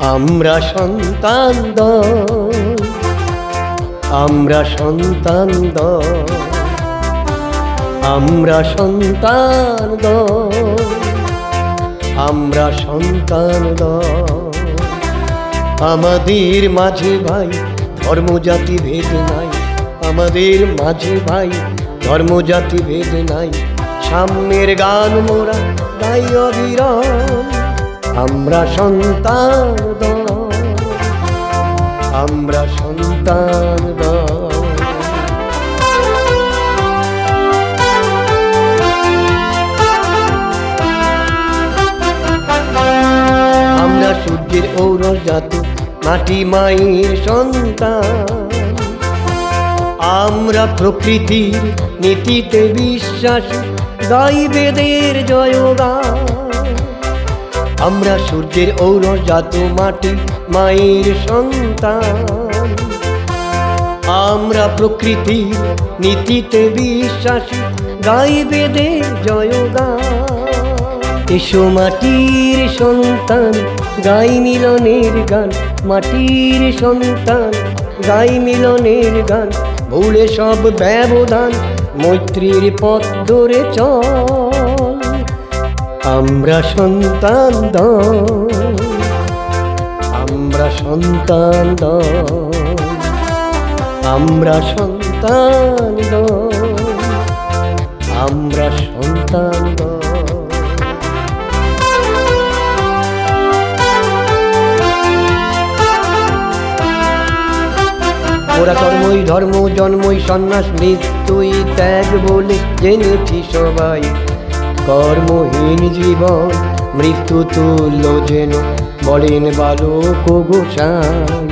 আমরা সন্তান আমরা সন্তান আমরা সন্তান আমরা সন্তান আমাদের মাঝে ভাই ধর্ম, জাতি, ভেদ নাই। আমাদের মাঝে ভাই ধর্ম, জাতি, ভেদ নাই। সাম্যের গান মোরা গাই অবিরাম আমরা সন্তান আমরা সন্তান আমরা সূর্যের ঔরজাত, মাটি মায়ের সন্তান। আমরা প্রকৃতির নীতিতে বিশ্বাস গাই বেদের জয়গান। আমরা সূর্যের ঔরজাত মাটি, মায়ের সন্তান। আমরা প্রকৃতির নীতিতে বিশ্বাসী গাই বেদে জয়গান। এসো মাটির সন্তান, গাই মিলনের গান, মাটির সন্তান, গাই মিলনের গান। ভুলে সব ব্যবধান, মৈত্রীর পথ ধরে চল। আমরা সন্তান দল আমরা সন্তান দল আমরা সন্তান আমরা সন্তান ওরা কর্মই ধর্ম, জন্মই সন্ন্যাস, মৃত্যুই ত্যাগ বলে জেনেছি সবাই। কর্মহীন জীবন, মৃত্যু তুল্য যেন বলেন বালক গোসাই।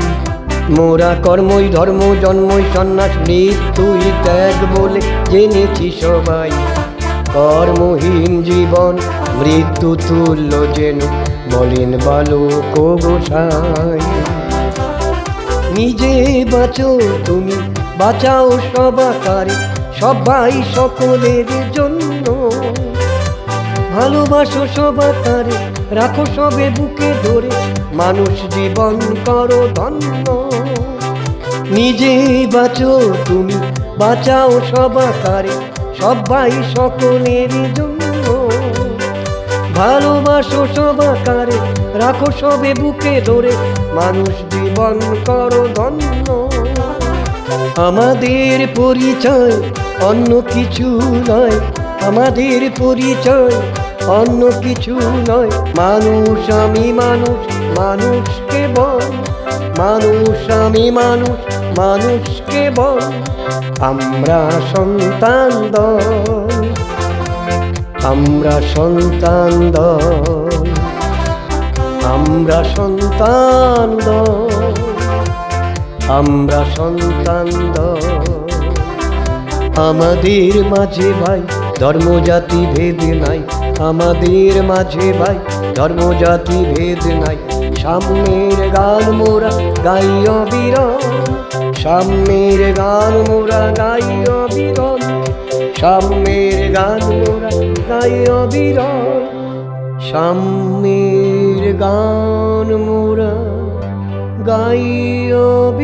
মোরা কর্মই ধর্ম, জন্মই সন্ন্যাস, মৃত্যুই ত্যাগ বলে জেনেছি সবাই। কর্মহীন জীবন, মৃত্যু তুল্য যেন বলেন বালক গোসাই। নিজে বাঁচো তুমি, বাঁচাও সবাকারে সবাই সকলের জন্য ভালোবাসো সবাকারে রাখো সবে বুকে ধরে। মানুষ জীবন করো ধন্য। নিজে বাঁচো তুমি, বাঁচাও সবাকারে সবাই সকলের জন্য। ভালোবাসো সবাকারে রাখো সবে বুকে ধরে। মানুষ জীবন করো ধন্য। আমাদের পরিচয় অন্য কিছু নয়, আমাদের পরিচয় অন্য কিছু নয়। মানুষ আমি মানুষ মানুষকে বল? মানুষ আমি মানুষ মানুষকে বল? আমরা সন্তান দল। আমরা সন্তান দল। আমরা সন্তান দল। আমরা সন্তান দল। আমাদের মাঝে ভাই ধর্মজাতি ভেদ নাই, আমাদের মাঝে ভাই। ধর্মজাতি ভেদ নাই, সাম্যের গান মোরা গাই অবিরল সাম্যের গান মোরা গাই অবিরল সাম্যের গান মোরা গাই অবিরল সাম্যের গান মোরা গাই অবিরল